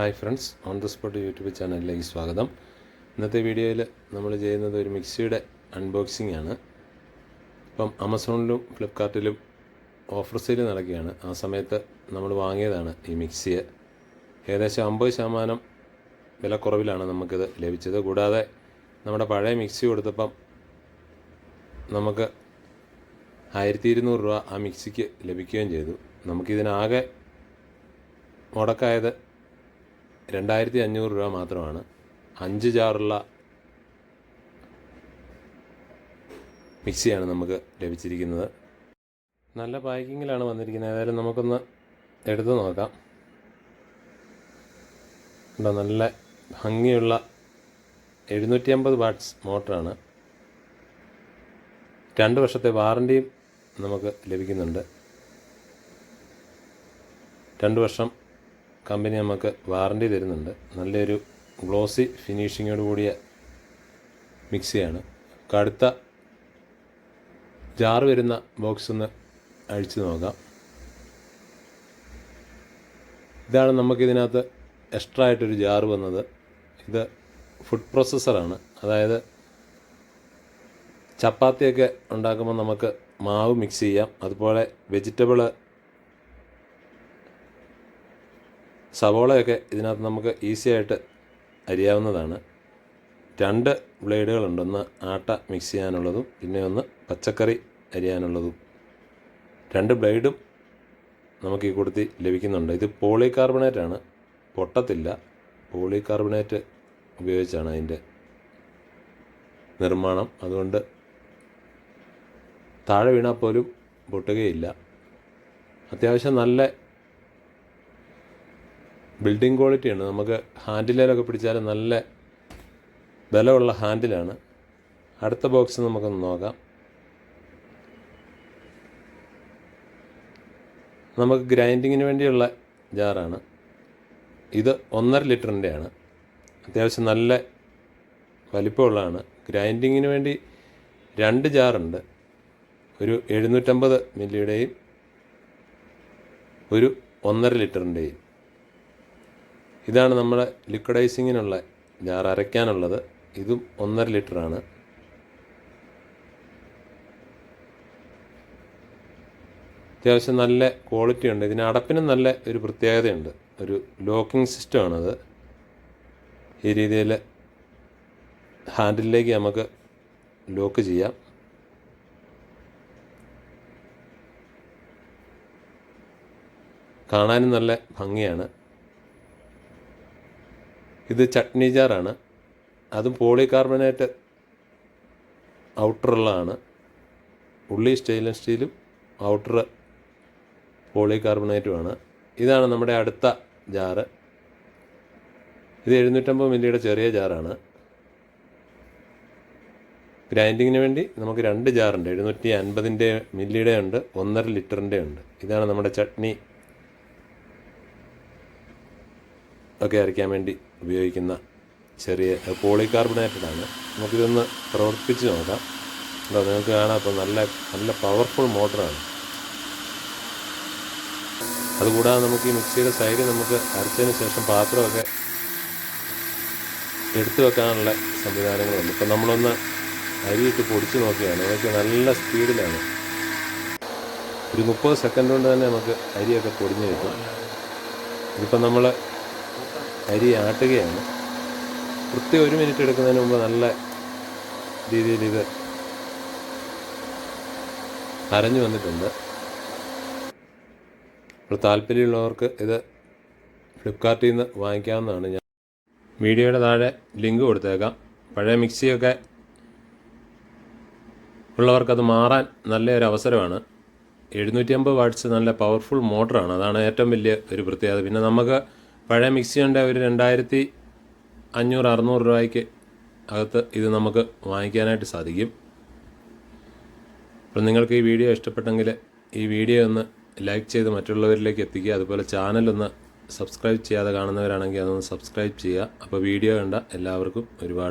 Hi friends on the spot YouTube ചാനലിലേക്ക് സ്വാഗതം. ഇന്നത്തെ വീഡിയോയിൽ നമ്മൾ ചെയ്യുന്നത് ഒരു മിക്സിയുടെ അൺബോക്സിംഗ് ആണ്. ഇപ്പം ആമസോണിലും ഫ്ലിപ്കാർട്ടിലും ഓഫർ സെയിൽ നടക്കുകയാണ്. ആ സമയത്ത് നമ്മൾ വാങ്ങിയതാണ് ഈ മിക്സിയെ. ഏകദേശം അമ്പത് ശതമാനം വിലക്കുറവിലാണ് നമുക്കിത് ലഭിച്ചത്. കൂടാതെ നമ്മുടെ പഴയ മിക്സി കൊടുത്തപ്പം നമുക്ക് ആയിരത്തി ഇരുന്നൂറ് രൂപ ആ മിക്സിക്ക് ലഭിക്കുകയും ചെയ്തു. നമുക്കിതിനാകെ മുടക്കായത് രണ്ടായിരത്തി അഞ്ഞൂറ് രൂപ മാത്രമാണ് അഞ്ച് ജാറുള്ള മിക്സിയാണ് നമുക്ക് ലഭിച്ചിരിക്കുന്നത്. നല്ല പാക്കിങ്ങിലാണ് വന്നിരിക്കുന്നത്. ഏതായാലും നമുക്കൊന്ന് എടുത്തു നോക്കാം. കണ്ടോ നല്ല ഭംഗിയുള്ള എഴുന്നൂറ്റി അമ്പത് വാട്ട്സ് മോട്ടറാണ്. രണ്ട് വർഷത്തെ വാറണ്ടിയും നമുക്ക് ലഭിക്കുന്നുണ്ട്. രണ്ട് വർഷം കമ്പനി നമുക്ക് വാറണ്ടി തരുന്നുണ്ട്. നല്ലൊരു ഗ്ലോസി ഫിനിഷിങ്ങോട് കൂടിയ മിക്സിയാണ് കടുത്ത ജാർ വരുന്ന ബോക്സ് ഒന്ന് അഴിച്ച് നോക്കാം. ഇതാണ് നമുക്കിതിനകത്ത് എക്സ്ട്രാ ആയിട്ടൊരു ജാർ വന്നത്. ഇത് ഫുഡ് പ്രോസസ്സറാണ് അതായത് ചപ്പാത്തിയൊക്കെ ഉണ്ടാക്കുമ്പോൾ നമുക്ക് മാവ് മിക്സ് ചെയ്യാം. അതുപോലെ വെജിറ്റബിൾ സവോളയൊക്കെ ഇതിനകത്ത് നമുക്ക് ഈസി ആയിട്ട് അരിയാവുന്നതാണ്. രണ്ട് ബ്ലേഡുകളുണ്ട് ഒന്ന് ആട്ട മിക്സ് ചെയ്യാനുള്ളതും പിന്നെ ഒന്ന് പച്ചക്കറി അരിയാനുള്ളതും. രണ്ട് ബ്ലേഡും നമുക്ക് ഈ കൂട്ടത്തിൽ ലഭിക്കുന്നുണ്ട്. ഇത് പോളികാർബണേറ്റ് ആണ്. പൊട്ടത്തില്ല. പോളി കാർബണേറ്റ് ഉപയോഗിച്ചാണ് അതിന്റെ നിർമ്മാണം. അതുകൊണ്ട് താഴെ വീണാൽ പോലും പൊട്ടുകയില്ല. അത്യാവശ്യം നല്ല ബിൽഡിംഗ് ക്വാളിറ്റിയാണ് നമുക്ക് ഹാൻഡിലേലൊക്കെ പിടിച്ചാൽ നല്ല ബലമുള്ള ഹാൻഡിലാണ്. അടുത്ത ബോക്സ് നമുക്കൊന്ന് നോക്കാം. നമുക്ക് ഗ്രൈൻഡിങ്ങിന് വേണ്ടിയുള്ള ജാറാണ്. ഇത് ഒന്നര ലിറ്ററിന്റെയാണ്. അത്യാവശ്യം നല്ല വലിപ്പമുള്ളതാണ്. ഗ്രൈൻഡിങ്ങിന് വേണ്ടി രണ്ട് ജാറുണ്ട്. ഒരു എഴുന്നൂറ്റമ്പത് മില്ലിയുടെയും ഒരു ഒന്നര ലിറ്ററിന്റെയും. ഇതാണ് നമ്മുടെ ലിക്വിഡൈസിങ്ങിനുള്ള ജാർ അരയ്ക്കാനുള്ളത്. ഇതും ഒന്നര ലിറ്ററാണ് അത്യാവശ്യം നല്ല ക്വാളിറ്റി ഉണ്ട്. ഇതിന് അടപ്പിനും നല്ല ഒരു പ്രത്യേകതയുണ്ട്. ഒരു ലോക്കിംഗ് സിസ്റ്റമാണത് ഈ രീതിയിൽ ഹാൻഡിലേക്ക് നമുക്ക് ലോക്ക് ചെയ്യാം. കാണാനും നല്ല ഭംഗിയാണ്. ഇത് ചട്നി ജാറാണ്. അതും പോളികാർബണേറ്റ് ഔട്ടറുള്ളതാണ് ഉള്ളി സ്റ്റെയിൻലെസ് സ്റ്റീലും ഔട്ടർ പോളി പോളികാർബണേറ്റുമാണ് ഇതാണ് നമ്മുടെ അടുത്ത ജാറ്. ഇത് എഴുന്നൂറ്റമ്പത് മില്ലിയുടെ ചെറിയ ജാറാണ്. ഗ്രൈൻഡിങ്ങിന് വേണ്ടി നമുക്ക് രണ്ട് ജാറുണ്ട്. എഴുന്നൂറ്റി അൻപതിന്റെ മില്ലിയുടെ ഉണ്ട് ഒന്നര ലിറ്ററിന്റെ ഉണ്ട്. ഇതാണ് നമ്മുടെ ചട്നി. ഒക്കെ അരയ്ക്കാൻ വേണ്ടി ഉപയോഗിക്കുന്ന ചെറിയ പോളികാർബണേറ്റഡ് ആണ് നമുക്കിതൊന്ന് പ്രവർത്തിപ്പിച്ച് നോക്കാം. അപ്പോൾ നിങ്ങൾക്ക് കാണാം ഇപ്പോൾ നല്ല നല്ല പവർഫുൾ മോട്ടറാണ്. അതുകൂടാതെ നമുക്ക് ഈ മിക്സിയുടെ സൈഡിൽ നമുക്ക് അരച്ചതിന് ശേഷം പാത്രമൊക്കെ എടുത്തു വെക്കാനുള്ള സംവിധാനങ്ങളുണ്ട്. ഇപ്പം നമ്മളൊന്ന് അരിയിട്ട് പൊടിച്ച് നോക്കിയാണ് അതൊക്കെ നല്ല സ്പീഡിലാണ്. ഒരു മുപ്പത് സെക്കൻഡ് കൊണ്ട് തന്നെ നമുക്ക് അരിയൊക്കെ പൊടിഞ്ഞ് കിട്ടും. ഇതിപ്പം നമ്മൾ അരി ആട്ടുകയാണ്. വൃത്തി ഒരു മിനിറ്റ് എടുക്കുന്നതിന് മുമ്പ് നല്ല രീതിയിൽ ഇത് അരഞ്ഞു വന്നിട്ടുണ്ട്. അപ്പോൾ താല്പര്യമുള്ളവർക്ക് ഇത് ഫ്ലിപ്കാർട്ടിൽ നിന്ന് വാങ്ങിക്കാവുന്നതാണ്. ഞാൻ വീഡിയോയുടെ താഴെ ലിങ്ക് കൊടുത്തേക്കാം. പഴയ മിക്സിയൊക്കെ ഉള്ളവർക്കത് മാറാൻ നല്ലൊരു അവസരമാണ്. എഴുന്നൂറ്റി അമ്പത് വാട്ട്സ് നല്ല പവർഫുൾ മോട്ടറാണ് അതാണ് ഏറ്റവും വലിയ ഒരു പ്രത്യേകത. പിന്നെ നമുക്ക് പഴയ മിക്സി ഉണ്ട് ഒരു രണ്ടായിരത്തി അഞ്ഞൂറ് അറുന്നൂറ് രൂപയ്ക്ക് അകത്ത് ഇത് നമുക്ക് വാങ്ങിക്കാനായിട്ട് സാധിക്കും. അപ്പം നിങ്ങൾക്ക് ഈ വീഡിയോ ഇഷ്ടപ്പെട്ടെങ്കിൽ ഈ വീഡിയോ ഒന്ന് ലൈക്ക് ചെയ്ത് മറ്റുള്ളവരിലേക്ക് എത്തിക്കുക. അതുപോലെ ചാനലൊന്ന് സബ്സ്ക്രൈബ് ചെയ്യാതെ കാണുന്നവരാണെങ്കിൽ അതൊന്ന് സബ്സ്ക്രൈബ് ചെയ്യുക. അപ്പോൾ വീഡിയോ കണ്ട എല്ലാവർക്കും ഒരുപാട്